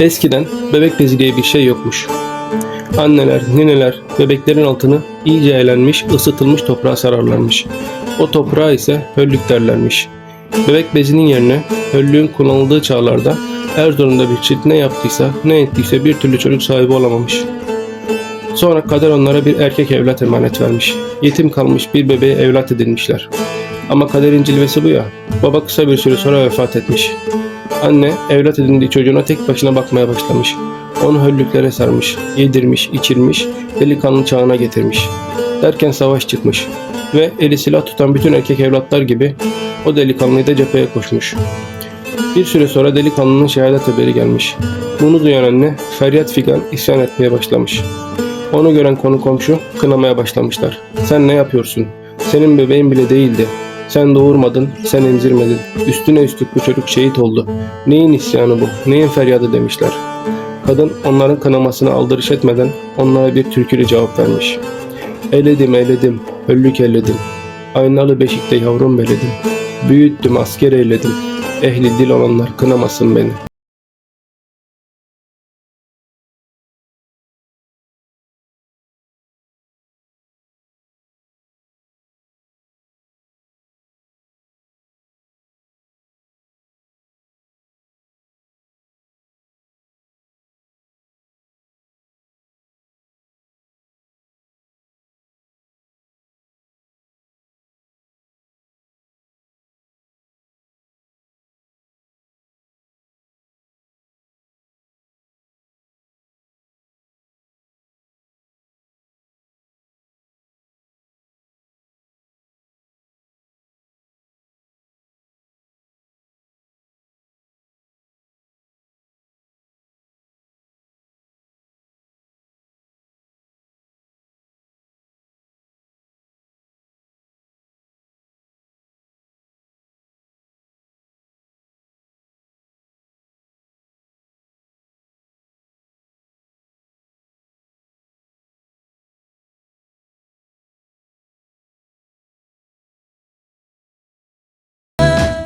Eskiden bebek bezi diye bir şey yokmuş. Anneler, nineler bebeklerin altını iyice elenmiş, ısıtılmış toprağa sararlarmış. O toprağa ise höllük derlermiş. Bebek bezinin yerine höllüğün kullanıldığı çağlarda Erzurum'da bir çift ne yaptıysa, ne ettiyse bir türlü çocuk sahibi olamamış. Sonra kader onlara bir erkek evlat emanet vermiş. Yetim kalmış bir bebeğe evlat edinmişler. Ama kaderin cilvesi bu ya. Baba kısa bir süre sonra vefat etmiş. Anne evlat edindiği çocuğuna tek başına bakmaya başlamış. Onu höllüklere sarmış, yedirmiş, içirmiş, delikanlı çağına getirmiş. Derken savaş çıkmış ve eli silah tutan bütün erkek evlatlar gibi o delikanlıyı da cepheye koşmuş. Bir süre sonra delikanlının şehadet haberi gelmiş. Bunu duyan anne feryat figan isyan etmeye başlamış. Onu gören konu komşu kınamaya başlamışlar. Sen ne yapıyorsun? Senin bebeğin bile değildi. Sen doğurmadın, sen emzirmedin. Üstüne üstlük bu çocuk şehit oldu. Neyin isyanı bu? Neyin feryadı demişler. Kadın onların kınamasına aldırış etmeden onlara bir türküyle cevap vermiş. Eledim eledim, höllük elledim. Aynalı beşikte yavrum beledim. Büyüttüm asker eyledim. Ehli dil olanlar kınamasın beni.